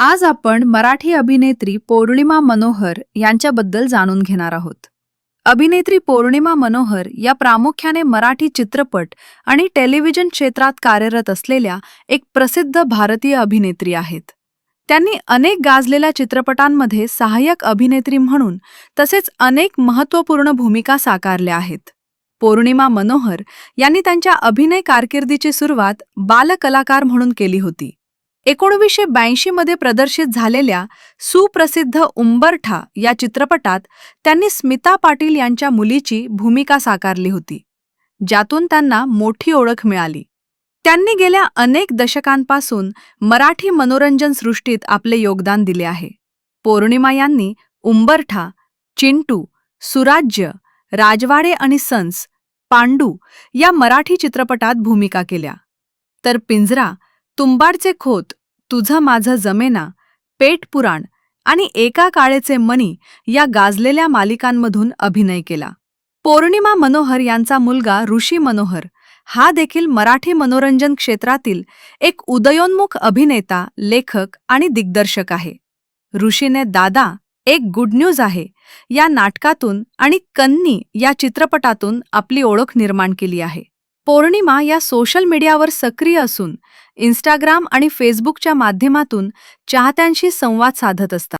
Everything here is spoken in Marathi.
आज आपण मराठी अभिनेत्री पौर्णिमा मनोहर यांच्याबद्दल जाणून घेणार आहोत. अभिनेत्री पौर्णिमा मनोहर या प्रामुख्याने मराठी चित्रपट आणि टेलिव्हिजन क्षेत्रात कार्यरत असलेल्या एक प्रसिद्ध भारतीय अभिनेत्री आहेत. त्यांनी अनेक गाजलेल्या चित्रपटांमध्ये सहाय्यक अभिनेत्री म्हणून तसेच अनेक महत्त्वपूर्ण भूमिका साकारल्या आहेत. पौर्णिमा मनोहर यांनी त्यांच्या अभिनय कारकिर्दीची सुरुवात बालकलाकार म्हणून केली होती. एकोणवीसशे ब्याऐंशी मध्ये प्रदर्शित झालेल्या सुप्रसिद्ध उंबरठा या चित्रपटात त्यांनी स्मिता पाटील यांच्या मुलीची भूमिका साकारली होती ज्यातून त्यांना मोठी ओळख मिळाली. त्यांनी गेल्या अनेक दशकांपासून मराठी मनोरंजन सृष्टीत आपले योगदान दिले आहे. पौर्णिमा यांनी उंबरठा चिंटू सुराज्य राजवाडे आणि सन्स पांडू या मराठी चित्रपटात भूमिका केल्या. तर पिंजरा तुंबाडचे खोत तुझं माझं जमेना पेट पुराण आणि एका काळेचे मनी या गाजलेल्या मालिकांमधून अभिनय केला. पौर्णिमा मनोहर यांचा मुलगा ऋषी मनोहर हा देखील मराठी मनोरंजन क्षेत्रातील एक उदयोन्मुख अभिनेता लेखक आणि दिग्दर्शक आहे. ऋषीने दादा एक गुड न्यूज आहे या नाटकातून आणि कन्नी या चित्रपटातून आपली ओळख निर्माण केली आहे. पौर्णिमा या सोशल मीडियावर सक्रिय असून इंस्टाग्राम आणि फेसबुकच्या माध्यमातून चाहत्यांशी संवाद साधत असतात.